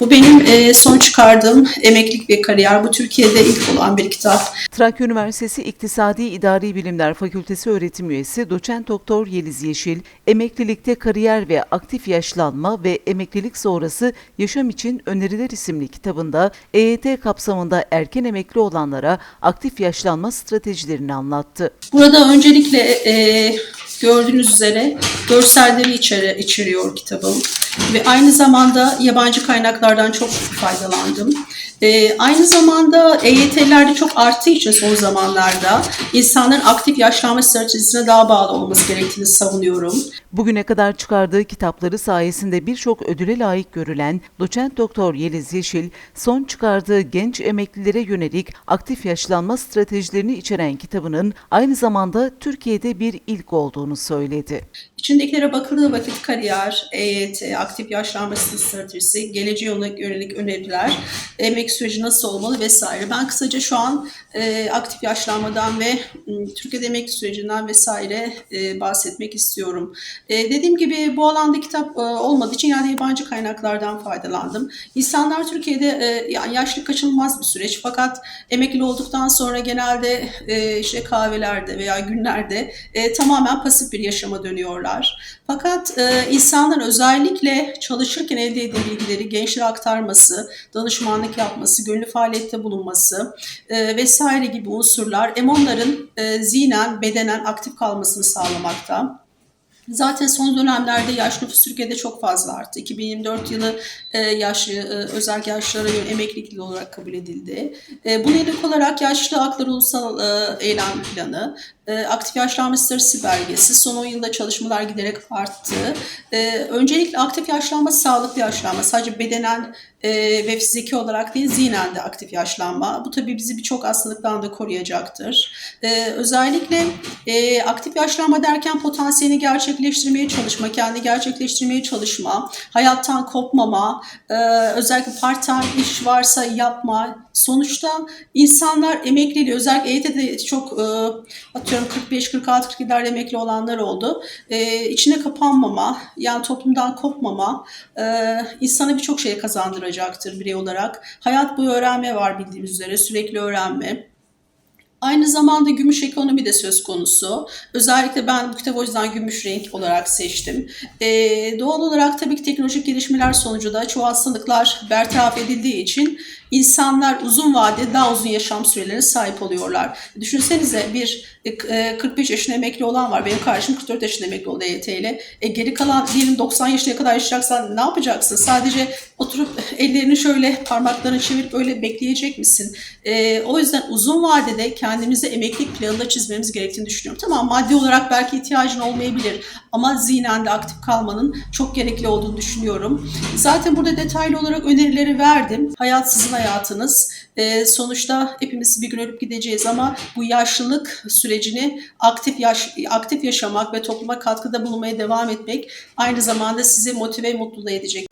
Bu benim e, son çıkardığım emeklilik ve kariyer. Bu Türkiye'de ilk olan bir kitap. Trakya Üniversitesi İktisadi İdari Bilimler Fakültesi öğretim üyesi doçent doktor Yeliz Yeşil, emeklilikte kariyer ve aktif yaşlanma ve emeklilik sonrası yaşam için öneriler isimli kitabında EYT kapsamında erken emekli olanlara aktif yaşlanma stratejilerini anlattı. Burada öncelikle e, gördüğünüz üzere görselleri içeri, içeriyor kitabım. Ve aynı zamanda yabancı kaynaklardan çok faydalandım. E, aynı zamanda EYT'lerde çok arttığı için son zamanlarda insanların aktif yaşlanma stratejisine daha bağlı olması gerektiğini savunuyorum. Bugüne kadar çıkardığı kitapları sayesinde birçok ödüle layık görülen doçent doktor Yeliz Yeşil, son çıkardığı genç emeklilere yönelik aktif yaşlanma stratejilerini içeren kitabının aynı zamanda Türkiye'de bir ilk olduğunu söyledi. İçindekilere bakıldığı vakit kariyer, EYT, aktif yaşlanma stratejisi, geleceğe yönelik öneriler, emek süreci nasıl olmalı vesaire. Ben kısaca şu an e, aktif yaşlanmadan ve m, Türkiye'de emek sürecinden vesaire e, bahsetmek istiyorum. E, dediğim gibi bu alanda kitap e, olmadığı için yani yabancı kaynaklardan faydalandım. İnsanlar Türkiye'de e, yani yaşlı kaçınılmaz bir süreç fakat emekli olduktan sonra genelde e, işte kahvelerde veya günlerde e, tamamen pasif bir yaşama dönüyorlar. Fakat e, insanların özellikle çalışırken elde ettiği bilgileri gençlere aktarması, danışmanlık yapması, gönüllü faaliyette bulunması e, vesaire gibi unsurlar hem onların e, zihnen, bedenen aktif kalmasını sağlamakta. Zaten son dönemlerde yaş nüfus Türkiye'de çok fazla arttı. 2024 yılı e, yaşlı, e, özel yaşlılara yönelik emeklilik yılı olarak kabul edildi. E, buna yönelik olarak Yaşlı Hakları Ulusal e, Eylem Planı, e, Aktif Yaşlanma Stratejisi belgesi son 10 yılda çalışmalar giderek arttı. E, öncelikle aktif yaşlanma sağlıklı yaşlanma. Sadece bedenen e, ve fiziki olarak değil zihnen de aktif yaşlanma. Bu tabii bizi birçok hastalıktan da koruyacaktır. E, özellikle e, aktif yaşlanma derken potansiyelini gerçekleştirmeye çalışma, kendi gerçekleştirmeye çalışma, hayattan kopmama, e, özellikle part-time iş varsa yapma. Sonuçta insanlar emekliliği, özellikle EYT'de çok e, atıyorum 45, 46, 47'lerde emekli olanlar oldu. E, içine kapanmama, yani toplumdan kopmama e, insana birçok şey kazandıracaktır birey olarak. Hayat boyu öğrenme var bildiğimiz üzere, sürekli öğrenme. Aynı zamanda gümüş ekonomi de söz konusu. Özellikle ben bu kitabı o yüzden gümüş renk olarak seçtim. Ee, doğal olarak tabii ki teknolojik gelişmeler sonucu da çoğu hastalıklar bertaraf edildiği için insanlar uzun vadede daha uzun yaşam sürelerine sahip oluyorlar. Düşünsenize bir 45 yaşında emekli olan var. Benim kardeşim 44 yaşında emekli oldu EYT ile. E, geri kalan diyelim 90 yaşına kadar yaşayacaksan ne yapacaksın? Sadece oturup ellerini şöyle parmaklarını çevirip öyle bekleyecek misin? E, o yüzden uzun vadede kendimize emeklilik planında çizmemiz gerektiğini düşünüyorum. Tamam maddi olarak belki ihtiyacın olmayabilir ama zihnen de aktif kalmanın çok gerekli olduğunu düşünüyorum. Zaten burada detaylı olarak önerileri verdim. Hayat sizin hayatınız. Ee, sonuçta hepimiz bir gün ölüp gideceğiz ama bu yaşlılık sürecini aktif yaş aktif yaşamak ve topluma katkıda bulunmaya devam etmek aynı zamanda sizi motive ve mutlu edecek.